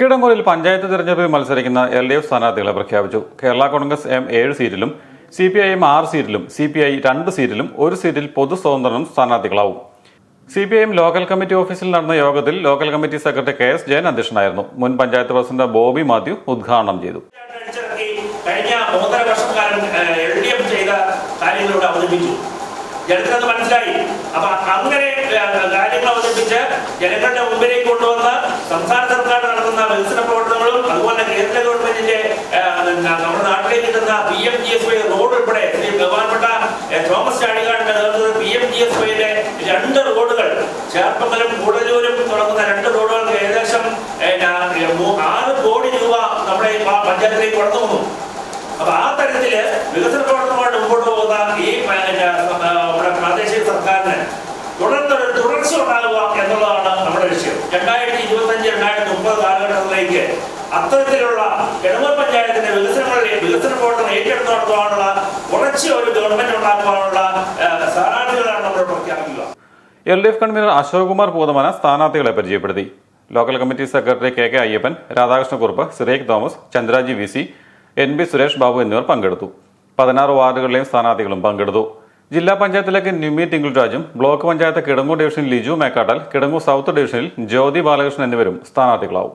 കിടങ്ങൂരിൽ പഞ്ചായത്ത് തെരഞ്ഞെടുപ്പിൽ മത്സരിക്കുന്ന L D F സ്ഥാനാർത്ഥികളെ പ്രഖ്യാപിച്ചു. കേരള കോൺഗ്രസ് എം ഏഴ് സീറ്റിലും സി പി ഐ എം ആറ് സീറ്റിലും സി പി ഐ രണ്ട് സീറ്റിലും ഒരു സീറ്റിൽ പൊതു സ്വതന്ത്രനും സ്ഥാനാർത്ഥികളാവും. C P I M local committee ഓഫീസിൽ നടന്ന യോഗത്തിൽ local committee secretary K S Jayan അധ്യക്ഷനായിരുന്നു. മുൻ പഞ്ചായത്ത് പ്രസിഡന്റ് ബോബി മാത്യു ഉദ്ഘാടനം ചെയ്തു. കഴിഞ്ഞ ചെയ്ത കാര്യങ്ങളോട് മനസ്സിലായി. അങ്ങനെ കാര്യങ്ങൾ അവതരിപ്പിച്ച് ജനങ്ങളുടെ മുമ്പിലേക്ക് കൊണ്ടുവന്ന സംസ്ഥാന വികസന പ്രവർത്തനങ്ങളും അതുപോലെ കേന്ദ്ര ഗവൺമെന്റിന്റെ നമ്മുടെ നാട്ടിലേക്ക് കിട്ടുന്ന P M G S Y road ഉൾപ്പെടെ ബഹുമാനപ്പെട്ട തോമസ് ചാഴികാടിന്റെ നേതൃത്വത്തിൽ പി എം ജി എസ് വൈയിലെ രണ്ട് റോഡുകൾ ചേർപ്പങ്കലും കൂടലൂരും തുടങ്ങുന്ന രണ്ട് റോഡുകൾക്ക് ഏകദേശം ആറ് കോടി രൂപ നമ്മുടെ പഞ്ചായത്തിലേക്ക് കടന്നു വന്നു. അപ്പൊ ആ തരത്തിൽ വികസന പ്രവർത്തനമായിട്ട് മുമ്പോട്ട് പോകുന്ന ഈ നമ്മുടെ പ്രാദേശിക സർക്കാരിന് തുടർന്ന് തുടർച്ച ഉണ്ടാകുക എന്നുള്ളതാണ് നമ്മുടെ ലക്ഷ്യം. രണ്ടായിരത്തി കാലഘട്ടത്തിലേക്ക് അത്തരത്തിലുള്ള ഇടവർ പഞ്ചായത്തിന്റെ വികസനങ്ങളിൽ വികസന പ്രവർത്തനം ഏറ്റെടുത്ത് നടത്തുവാനുള്ള കുറച്ച് ഒരു ഗവൺമെന്റ് ഉണ്ടാക്കുവാനുള്ള സ്ഥാനാർത്ഥികളാണ് നമ്മൾ പ്രഖ്യാപിക്കുക. L D F convener Ashok Kumar Poothamana സ്ഥാനാർത്ഥികളെ പരിചയപ്പെടുത്തി. Local committee secretary K K Ayyappan Radhakrishnakurup സിറേഖ് Thomas Chandraji V C N B Suresh Babu എന്നിവർ പങ്കെടുത്തു. പതിനാറ് വാർഡുകളിലെയും സ്ഥാനാർത്ഥികളും പങ്കെടുത്തു. ജില്ലാ പഞ്ചായത്തിലേക്ക് നിമി തിങ്കിൾരാജും ബ്ലോക്ക് പഞ്ചായത്ത് കിടങ്ങൂർ ഡിവിഷനിൽ ലിജു മേക്കാട്ടൽ കിടങ്ങൂർ സൗത്ത് ഡിവിഷനിൽ ജ്യോതി ബാലകൃഷ്ണൻ എന്നിവരും സ്ഥാനാർത്ഥികളാവും.